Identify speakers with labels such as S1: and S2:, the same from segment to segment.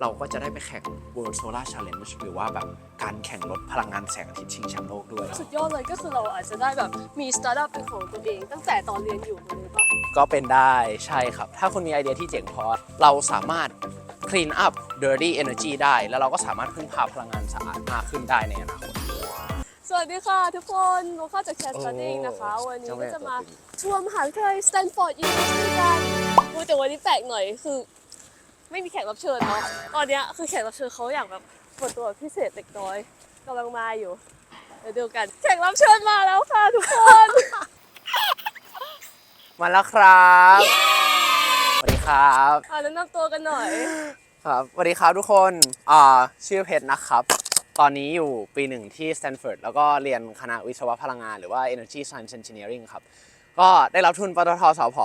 S1: เราก็จะได้ไปแข่ง World Solar Challenge หรือว่าแบบการแข่งรถพลังงานแสงอาทิตย์ชิงแชมป์โลกด้วย
S2: สุดยอดเลยก็คือเราอาจจะได้แบบมีสตาร์ทอัพเป็นของตัวเอง ตั้งแต่ตอนเรียนอยู่เลยปะ
S1: ก็เป็นได้ใช่ครับ ถ้าคุณมีไอเดียที่เจ๋งพอ เราสามารถ clean up dirty energy ได้ แล้วเราก็สามารถพึ่งพาพลังงานสะอาดมากขึ้นได้ในอนาคต
S2: สวัสดีค่ะทุกคนโมเข้าจากแคส
S1: โอ้
S2: ตันดิ้งนะคะ วันนี้
S1: เจ้าแม่
S2: ก็จะมา
S1: ตัวจริง
S2: ทัวร์มหาวิทยาลัยสแตนฟอร์ดยูนิเวอร์ซิตี้กันโอ้แต่วันนี้แปลกหน่อยคือ ไม่มีแขกรับเชิญเนาะตอนเนี้ยคือแขกรับเชิญเขาอยากแบบเปิดตัวพิเศษเล็กน้อยกำลังมาอยู่เดี๋ยวดูกันแขกรับเชิญมาแล้วค่ะทุกคน
S1: มาแล้วครับสวัสดีครับ
S2: อ่าแนะนำตัวกันหน่อย
S1: ครับสวัสดีครับทุกคนอ่าชื่อเพชรนะครับ ตอนนี้อยู่ปีหนึ่งที่สแตนฟอร์ดแล้วก็เรียนคณะวิศวะพลังงานหรือว่า Energy Science Engineering ครับ ก็ได้รับทุนปตทสพ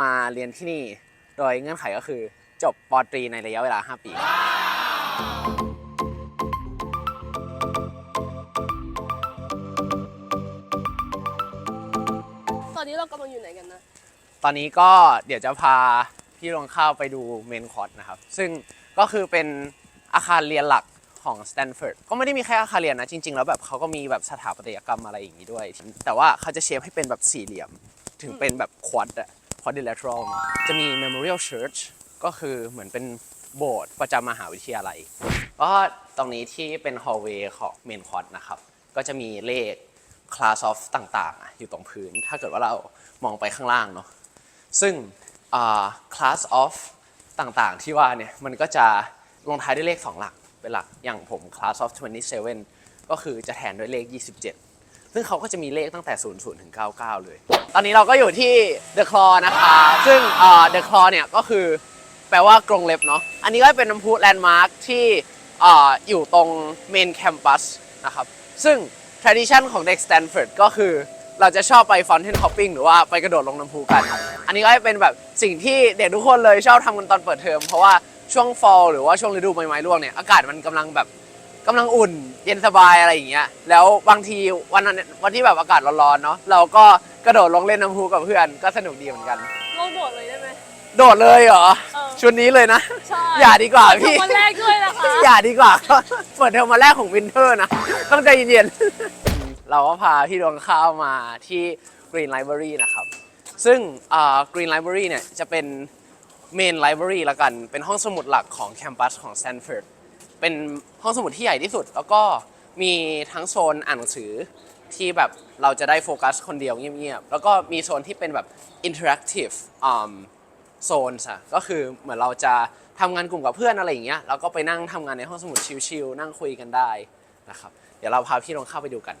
S1: มาเรียนที่นี่ โดยเงื่อนไขก็คือ จบปตรีในระยะเวลา 5 ปี
S2: ตอนนี้เรากำลังอยู่ไหนกันนะ
S1: ตอนนี้ก็เดี๋ยวจะพาพี่ลงข้าวไปดูเมนคอร์สนะครับ ซึ่งก็คือเป็นอาคารเรียนหลักของสแตนฟอร์ดก็ไม่ได้มีแค่อาคารเรียนนะ จริง ๆ แล้วแบบเขาก็มีแบบสถาปัตยกรรมอะไรอย่างนี้ด้วย แต่ว่าเขาจะเชฟให้เป็นแบบสี่เหลี่ยม ถึงเป็นแบบควอดอะ quadrilateral จะมี memorial church ก็คือเหมือนเป็นโบสถ์ประจำมหาวิทยาลัยก็ตรงนี้ที่เป็น hallway ของเมนคอร์สนะครับ ก็จะมีเลข class of ต่างๆ อยู่ตรงพื้น ถ้าเกิดว่าเรามองไปข้างล่างเนาะซึ่งอ่า class of ต่างๆ ที่ว่าเนี่ยมันก็จะลงท้ายด้วยเลข 2 หลักเป็นหลักอย่างผม class of 27 ก็คือจะแทนด้วยเลข 27 ซึ่งเขาก็จะมีเลขตั้งแต่ 00 ถึง 99 เลย ตอนนี้เราก็อยู่ที่ The Claw นะคะ ซึ่ง The Claw เนี่ยก็คือ แปลว่ากรงเล็บเนาะอันนี้ก็เป็นน้ำพุแลนด์มาร์คที่ออยู่ตรงเมนแคมปัสนะครับซึ่ง tradition ของเด็ก Stanford ก็คือเราจะชอบไป fountain hopping หรือว่าไปกระโดดลงน้ำพุกัน อันนี้ก็เป็นแบบสิ่งที่เด็กทุกคนเลยชอบทำกันตอนเปิดเทอม เพราะว่าช่วง fall หรือว่าช่วงฤดูใบไม้ร่วงเนี่ยอากาศมันกำลังแบบกำลังอุ่น เย็นสบายอะไรอย่างเงี้ยแล้วบางทีวันวันที่แบบอากาศร้อนๆเนาะเราก็กระโดดลงเล่นน้ำพุกับเพื่อนก็สนุกดีเหมือนกัน
S2: ลงโดดเลย
S1: โดดเลยเหรอ
S2: เออ
S1: ชุดนี้เลยนะ
S2: ใช่
S1: อย่าดีกว่าพี่
S2: วันแรกด้วยนะคะ
S1: อย่าดีกว่าเปิดเทอมมาแรกของวินเทอร์นะ ต้องใจเย็นๆ เราก็พาพี่ดวงข้าวมาที่ Green Library นะครับ ซึ่งอ่า Green Library เนี่ยจะเป็น Main Library ละกัน เป็นห้องสมุดหลักของแคมปัสของ Stanford เป็นห้องสมุดที่ใหญ่ที่สุด แล้วก็มีทั้งโซนอ่านหนังสือที่แบบเราจะได้โฟกัสคนเดียวเงียบๆ แล้วก็มีโซนที่เป็นแบบ interactive um, โซนอะก็คือเหมือนเราจะทำงานกลุ่มกับเพื่อนอะไรอย่างเงี้ยแล้วก็ไปนั่งทำงานในห้องสมุดชิลๆนั่งคุยกันได้นะครับเดี๋ยวเราพาพี่ลงเข้าไปดูกัน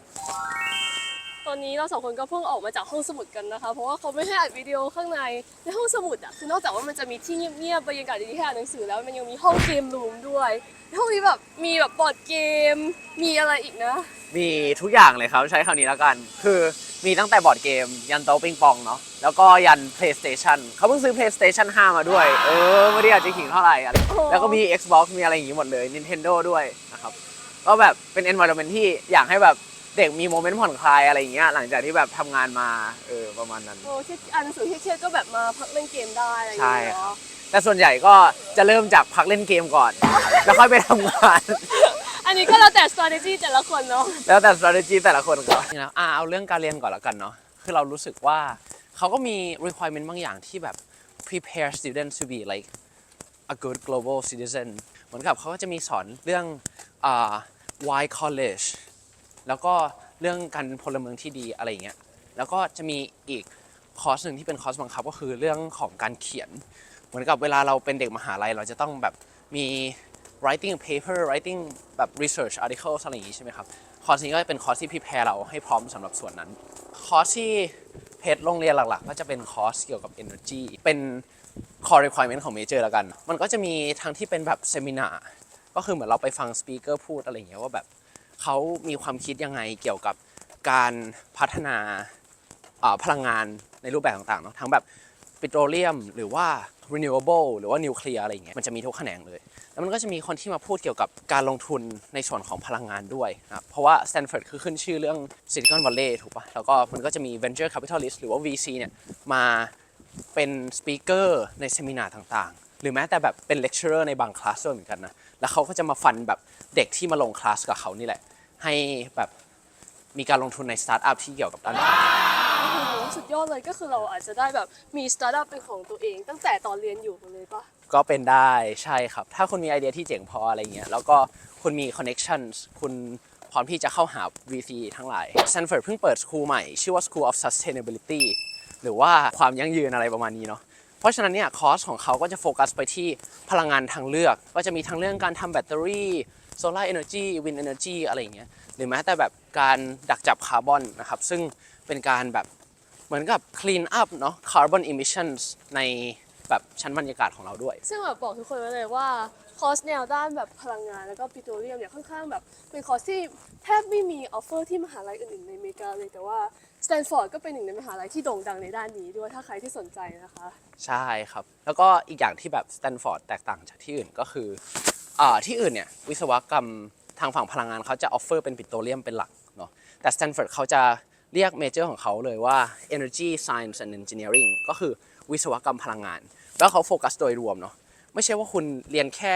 S2: ตอนนี้เราสองคนก็เพิ่งออกมาจากห้องสมุดกันนะคะ เพราะว่าเขาไม่ให้อัดวิดีโอข้างในในห้องสมุดอะคือนอกจากว่ามันจะมีที่เงียบๆบรรยากาศดีๆให้อ่านหนังสือแล้วมันยังมีห้องเกมรูมด้วยในห้องนี้แบบมีแบบบอร์ดเกม มีอะไรอีกนะ
S1: มีทุกอย่างเลยครับใช้คำนี้แล้วกัน คือมีตั้งแต่บอร์ดเกม ยันโต๊ะปิงปองเนาะแล้วก็ยัน PlayStation เขาเพิ่งซื้อ PlayStation 5 มาด้วย เออไม่ได้อยากจะขิงเท่าไหร่อะไร
S2: โอ้
S1: แล้วก็มี Xbox มีอะไรอย่างงี้หมดเลย Nintendo ด้วยนะครับก็แบบเป็น environment ที่อยากให้แบบ เด็กมีโมเมนต์ผ่อนคลายอะไรอย่างเงี้ยหลังจากที่แบบทำงานมาเออประมาณนั้น
S2: โอ้ที่อ่านหนังสือเครียดๆก็แบบมาพักเล่นเกมได้อะไรอย่าง
S1: ใช่
S2: เงี้ย
S1: ครับ
S2: เนาะ
S1: แต่ส่วนใหญ่ก็จะเริ่มจากพักเล่นเกมก่อน แล้วค่อยไปทำงาน
S2: อันนี้ก็แล้วแต่ strategy แต่ละคนเนาะ
S1: แล้วแต่ strategy แต่ละคนครับนะอ่าเอาเรื่องการเรียนก่อนแล้วกันเนาะ คือเรารู้สึกว่าเขาก็มี requirement บางอย่างที่แบบ prepare students to be like a good global citizen เหมือนกับเขาก็จะมีสอนเรื่องอ่า why college แล้วก็เรื่องการพลเมืองที่ดีอะไรอย่างเงี้ยแล้วก็จะมีอีกคอร์สหนึ่งที่เป็นคอร์สบังคับก็คือเรื่องของการเขียน เหมือนกับเวลาเราเป็นเด็กมหาลัยเราจะต้องแบบมี writing paper writing แบบ research article อะไรอย่างงี้ใช่ไหมครับ คอร์สนี้ก็จะเป็นคอร์สที่ prepare เราให้พร้อมสำหรับส่วนนั้น คอร์สที่เพจโรงเรียนหลักๆ ก็จะเป็นคอร์สเกี่ยวกับ energy เป็น core requirement ของ major แล้วกัน มันก็จะมีทั้งที่เป็นแบบเซมินา ก็คือเหมือนเราไปฟัง speaker พูดอะไรอย่างเงี้ยว่าแบบ เขามีความคิดยังไงเกี่ยวกับการพัฒนาพลังงานในรูปแบบต่างๆเนาะทั้งแบบปิโตรเลียม หรือว่า renewable หรือว่านิวเคลียร์อะไรอย่างเงี้ยมันจะมีทุกแขนงเลย แล้วมันก็จะมีคนที่มาพูดเกี่ยวกับการลงทุนในส่วนของพลังงานด้วยนะเพราะว่า Stanford คือขึ้นชื่อเรื่อง Silicon Valley ถูกปะแล้วก็มันก็จะมี venture capitalist หรือว่า VC เนี่ยมาเป็นสปีกเกอร์ในเซมินาร์ต่างๆ หรือแม้แต่แบบเป็นเลคเชอร์ในบางคลาสด้วยเหมือนกันนะ แล้วเขาก็จะมาฟันแบบเด็กที่มาลงคลาสกับเขานี่แหละ ให้แบบมีการลงทุนในสตาร์ทอัพที่เกี่ยวกับด้าน
S2: โอ้โหสุดยอดเลยก็คือเราอาจจะได้แบบมีสตาร์ทอัพเป็นของตัวเอง ตั้งแต่ตอนเรียนอยู่เลยปะ
S1: ก็เป็นได้ใช่ครับ ถ้าคุณมีไอเดียที่เจ๋งพออะไรเงี้ยแล้วก็คุณมี connections คุณพร้อมที่จะเข้าหา VC ทั้งหลาย Stanford เพิ่งเปิดสคูลใหม่ ชื่อว่า School of Sustainability หรือว่าความยั่งยืนอะไรประมาณนี้เนาะเพราะฉะนั้นเนี่ยคอร์สของเขาก็จะโฟกัสไปที่พลังงานทางเลือก ก็จะมีทั้งเรื่องการทำแบตเตอรี่ solar energy wind energy อะไรอย่างเงี้ยหรือแม้แต่แบบการดักจับคาร์บอนนะครับ ซึ่งเป็นการแบบเหมือนกับ clean up เนาะ carbon emissions ในแบบชั้นบรรยากาศของเราด้วย
S2: ซึ่งแบบบอกทุกคนไว้เลยว่าคอร์สแนวด้านแบบพลังงานแล้วก็ปิโตรเลียมเนี่ยค่อนข้างแบบเป็นคอร์สที่แทบไม่มีออฟเฟอร์ที่มหาลัยอื่นๆในอเมริกาเลยแต่ว่าสแตนฟอร์ดก็เป็นหนึ่งในมหาลัยที่โด่งดังในด้านนี้ด้วยถ้าใครที่สนใจนะคะ
S1: ใช่ครับ แล้วก็อีกอย่างที่แบบสแตนฟอร์ดแตกต่างจากที่อื่นก็คืออ่า ที่อื่นเนี่ยวิศวกรรมทางฝั่งพลังงานเขาจะออฟเฟอร์เป็นปิโตรเลียมเป็นหลักเนาะแต่สแตนฟอร์ดเขาจะเรียกเมเจอร์ของเขาเลยว่า Energy Science and Engineering ก็คือวิศวกรรมพลังงาน แล้วเขาโฟกัสโดยรวมเนาะไม่ใช่ว่าคุณเรียนแค่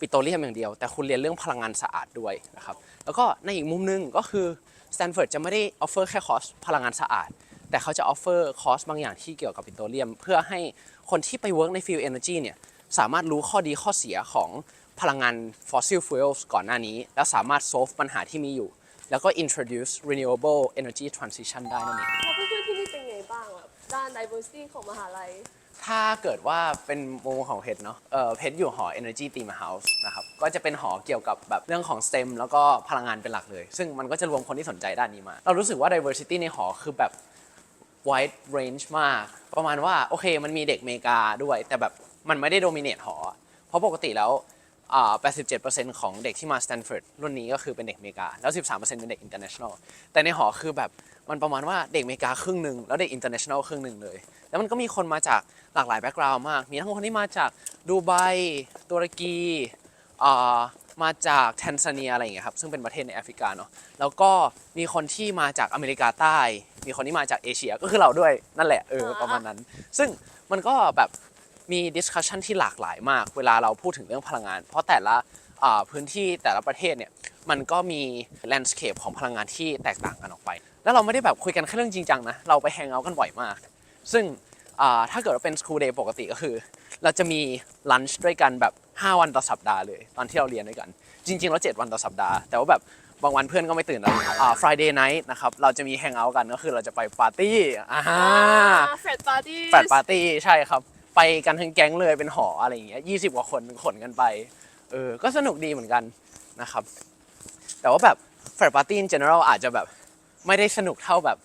S1: ปิโตรเลียมอย่างเดียว แต่คุณเรียนเรื่องพลังงานสะอาดด้วยนะครับแล้วก็ในอีกมุมหนึงก็คือสแตนฟอร์ดจะไม่ได้ออฟเฟอร์แค่คอร์สพลังงานสะอาด แต่เขาจะออฟเฟอร์คอร์สบางอย่างที่เกี่ยวกับปิโตรเลียม เพื่อให้คนที่ไปเวิร์กในฟิลเอเนอร์จีเนี่ยสามารถรู้ข้อดีข้อเสียของ พลังงาน fossil fuels ก่อนหน้านี้ แล้วสามารถ solve ปัญหาที่มีอยู่ แล้วก็ introduce renewable energy transition ได้นั่นเอง
S2: แล้วเพื่อนๆที่นี่เป็นไงบ้างแบบด้าน diversity ของมหาลัย
S1: ถ้าเกิดว่าเป็นมุมของเพชรเนาะเออเพชรอยู่หอ Energy Theme House นะครับ ก็จะเป็นหอเกี่ยวกับแบบเรื่องของ STEM แล้วก็พลังงานเป็นหลักเลย ซึ่งมันก็จะรวมคนที่สนใจด้านนี้มา เรารู้สึกว่า diversity ในหอคือแบบ wide range มาก ประมาณว่า โอเคมันมีเด็กอเมริกาด้วย แต่แบบมันไม่ได้ dominate หอ เพราะปกติแล้วอ่า 87%ของเด็กที่มา Stanford รุ่นนี้ก็คือเป็นเด็กอเมริกา แล้ว 13%เป็นเด็ก international แต่ในหอคือแบบมันประมาณว่าเด็กอเมริกาครึ่งหนึ่งแล้วเด็ก international ครึ่งหนึ่งเลย แล้วมันก็มีคนมาจากหลากหลายแบ็กกราวด์มาก มีทั้งคนที่มาจากดูไบตุรกีอ่ามาจากแทนซาเนียอะไรอย่างเงี้ยครับ ซึ่งเป็นประเทศในแอฟริกาเนาะ แล้วก็มีคนที่มาจากอเมริกาใต้ มีคนที่มาจากเอเชียก็คือเราด้วยนั่นแหละเออ
S2: อ่า
S1: ประมาณนั้น ซึ่งมันก็แบบ มีดิสคัชชันที่หลากหลายมาก เวลาเราพูดถึงเรื่องพลังงาน เพราะแต่ละอ่าพื้นที่แต่ละประเทศเนี่ยมันก็มีแลนด์สเคปของพลังงานที่แตกต่างกันออกไป แล้วเราไม่ได้แบบคุยกันแค่เรื่องจริงจังนะ เราไปแฮงเอาท์กันบ่อยมาก ซึ่งอ่าถ้าเกิดว่าเป็น school day ปกติก็คือ เราจะมีลันช์ด้วยกันแบบ 5 วันต่อสัปดาห์เลย ตอนที่เราเรียนด้วยกัน จริงๆแล้ว7วันต่อสัปดาห์ แต่ว่าแบบบางวันเพื่อนก็ไม่ตื่นแล้วอ่า Friday night นะครับ เราจะมีแฮงเอาท์กันก็คือเราจะไปปาร์ตี้ อ่า
S2: แฟดปาร์ตี้
S1: แฟดปาร์ตี้ ใช่ครับ ไปกันทั้งแก๊งเลยเป็นหออะไรอย่างเงี้ยยี่สิบกว่าคนขนกันไป เออ ก็สนุกดีเหมือนกันนะครับ แต่ว่าแบบแฟดปาร์ตี้ in general อาจจะแบบไม่ได้สนุกเท่าแบบ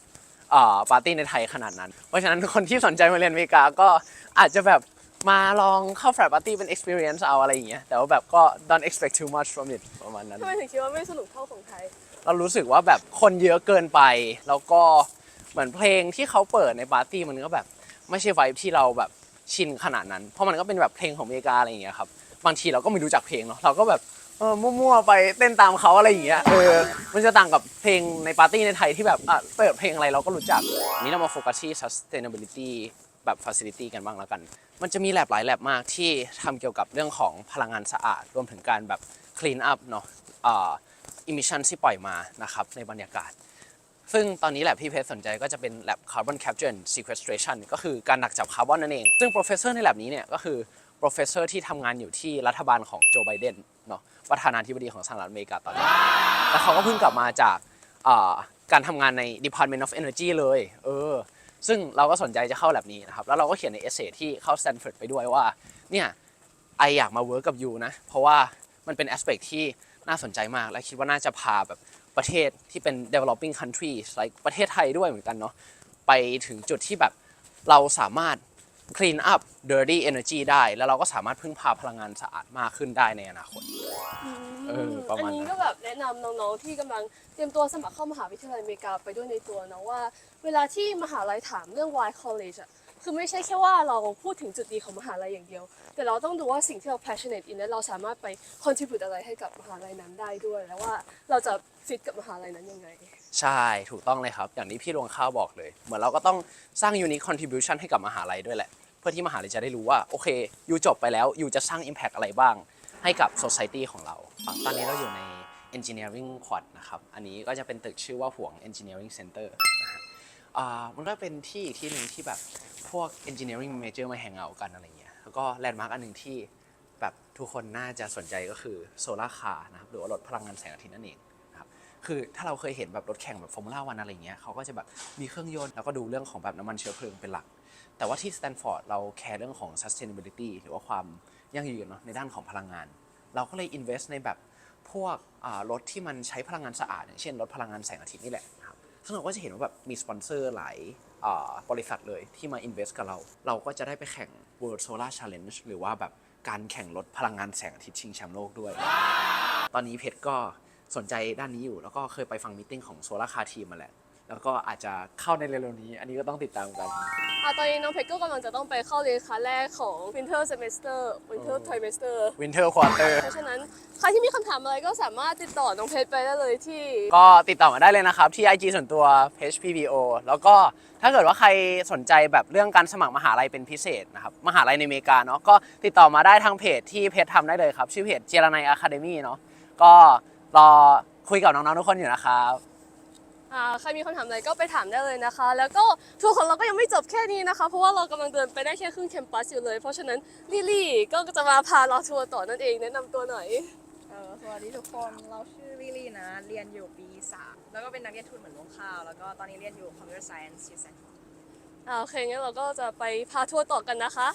S1: อ่าปาร์ตี้ในไทยขนาดนั้น เพราะฉะนั้นคนที่สนใจมาเรียนอเมริกาก็อาจจะแบบมาลองเข้าแฟดปาร์ตี้เป็น experience เอาอะไรอย่างเงี้ยแต่ว่าแบบก็ don't expect too much from it ประมาณนั้น
S2: ทำไมถึงคิดว่าไม่สนุกเท่าของไทย
S1: เรารู้สึกว่าแบบคนเยอะเกินไป แล้วก็เหมือนเพลงที่เขาเปิดในปาร์ตี้มันก็แบบ ไม่ใช่ไวท์ที่เราแบบ ชินขนาดนั้น เพราะมันก็เป็นแบบเพลงของอเมริกาอะไรอย่างเงี้ยครับ บางทีเราก็ไม่รู้จักเพลงเนาะ เราก็แบบเออมั่วๆไปเต้นตามเขาอะไรอย่างเงี้ย เออ มันจะต่างกับเพลงในปาร์ตี้ในไทยที่แบบอะเปิดเพลงอะไรเราก็รู้จักอันนี้เรามาโฟกัสที่ sustainability แบบ facility กันบ้างแล้วกัน มันจะมีแลบหลายแลบมากที่ทำเกี่ยวกับเรื่องของพลังงานสะอาด รวมถึงการแบบ clean up เนาะอ่า emission ที่ปล่อยมานะครับในบรรยากาศ ซึ่งตอนนี้แลบที่เพชรสนใจก็จะเป็น lab carbon capture and sequestration ก็คือการดักจับคาร์บอนนั่นเอง ซึ่ง professor ใน lab นี้เนี่ยก็คือ professor ที่ทำงานอยู่ที่รัฐบาลของโจไบเดนเนาะประธานาธิบดีของสหรัฐอเมริกาตอนนี้แล้วเขาก็เพิ่งกลับมาจากการทำงานใน Department of Energy เลยเออซึ่งเราก็สนใจจะเข้าแลบนี้นะครับ แล้วเราก็เขียนในเอเซที่เข้า Stanford ไปด้วยว่า เนี่ย ไออยากมาเวิร์กกับยูนะ เพราะว่ามันเป็น aspect ที่น่าสนใจมาก และคิดว่าน่าจะพาแบบ ประเทศที่เป็น developing countries like ประเทศไทยด้วยเหมือนกันเนาะไปถึงจุดที่แบบเราสามารถ clean up dirty energy ได้ แล้วเราก็สามารถพึ่งพาพลังงานสะอาดมากขึ้นได้ในอนาคต เออประมาณนั้น
S2: อันนี้ก็แบบแนะนำน้องๆที่กำลังเตรียมตัวสมัครเข้ามหาวิทยาลัยอเมริกาไปด้วยในตัวนะว่า เวลาที่มหาลัยถามเรื่อง why college อะ คือไม่ใช่แค่ว่าเราพูดถึงจุดดีของมหาลัยอย่างเดียว แต่เราต้องดูว่าสิ่งที่เรา passionate in และเราสามารถไป contribute อะไรให้กับมหาลัยนั้นได้ด้วย แล้วว่าเราจะฟิตกับมหาลัยนั้นยังไง
S1: ใช่ถูกต้องเลยครับ อย่างที่พี่รวงข้าวบอกเลย เหมือนเราก็ต้องสร้าง unique contribution ให้กับมหาลัยด้วยแหละ เพื่อที่มหาลัยจะได้รู้ว่าโอเคยูจบไปแล้วยูจะสร้าง Impact อะไรบ้าง ให้กับ Society ของเรา ตอนนี้เราอยู่ใน Engineering Quad นะครับ อันนี้ก็จะเป็นตึกชื่อว่าห่วง Engineering Center นะฮะอ่ามันก็เป็นที่ที่หนึ่งที่แบบ วก Engineering Major มาแฮงเอากันอะไรเงี้ยแล้วก็แลนด์มาร์กอันหนึ่งที่แบบทุกคนน่าจะสนใจก็คือโซลาร์คาร์นะครับหรือว่ารถพลังงานแสงอาทิตย์นั่นเองนะครับคือถ้าเราเคยเห็นแบบรถแข่งแบบฟอร์มูล่าวันอะไรเงี้ยเขาก็จะแบบมีเครื่องยนต์แล้วก็ดูเรื่องของแบบน้ำมันเชื้อเพลิงเป็นหลัก แต่ว่าที่สแตนฟอร์ดเราแคร์เรื่องของ sustainability หรือว่าความยั่งยืนเนาะในด้านของพลังงาน เราก็เลย invest ในแบบพวกรถที่มันใช้พลังงานสะอาดอย่างเช่นรถพลังงานแสงอาทิตย์นี่แหละนะครับซึ่งเราก็จะเห็นว่าแบบมีสปอนเซอร์หลาย บริษัทเลยที่มา invest กับเรา เราก็จะได้ไปแข่ง World Solar Challenge หรือว่าแบบการแข่งรถพลังงานแสงอาทิตย์ชิงแชมป์โลกด้วย ตอนนี้เพชรก็สนใจด้านนี้อยู่ แล้วก็เคยไปฟังมิ팅ของโซลาร์คาทีมมาแหละ แล้วก็อาจจะเข้าในเร็วๆนี้ อันนี้ก็ต้องติดตามกัน
S2: อะตอนนี้น้องเพชรก็กำลังจะต้องไปเข้าเรียนคลาสแรกของ Winter Semester Winter
S1: โอ้
S2: Trimester
S1: Winter Quarter
S2: เพราะฉะนั้นใครที่มีคำถามอะไรก็สามารถติดต่อน้องเพชรไปได้เลยที่
S1: ก็ติดต่อมาได้เลยนะครับ ที่ IG ส่วนตัว Page PBO แล้วก็ถ้าเกิดว่าใครสนใจแบบเรื่องการสมัครมหาลัยเป็นพิเศษนะครับ มหาลัยในอเมริกาเนาะก็ติดต่อมาได้ทางเพจที่เพจทำได้เลยครับ ชื่อเพจเจรนายอะคาเดมี่เนาะก็รอคุยกับน้องๆทุกคนอยู่นะครับ
S2: อ่า ใครมีคำถามอะไรก็ไปถามได้เลยนะคะ แล้วก็ทัวร์ของเราก็ยังไม่จบแค่นี้นะคะ เพราะว่าเรากำลังเดินไปได้แค่ครึ่งแคมปัสอยู่เลย เพราะฉะนั้นลิลลี่ก็จะมาพาเราทัวร์ต่อนั่นเองแนะนำตัวหน่อย
S3: เออสวัสดีทุกคน เราชื่อลิลี่นะ เรียนอยู่ปี 3 แล้วก็เป็นนักเรียนทุนเหมือนลงข้าว แล้วก็ตอนนี้เรียนอยู่ Computer Science ที่ Stanford
S2: อ่าโอเคงั้นเราก็จะไปพาทัวร์ต่อกันนะคะ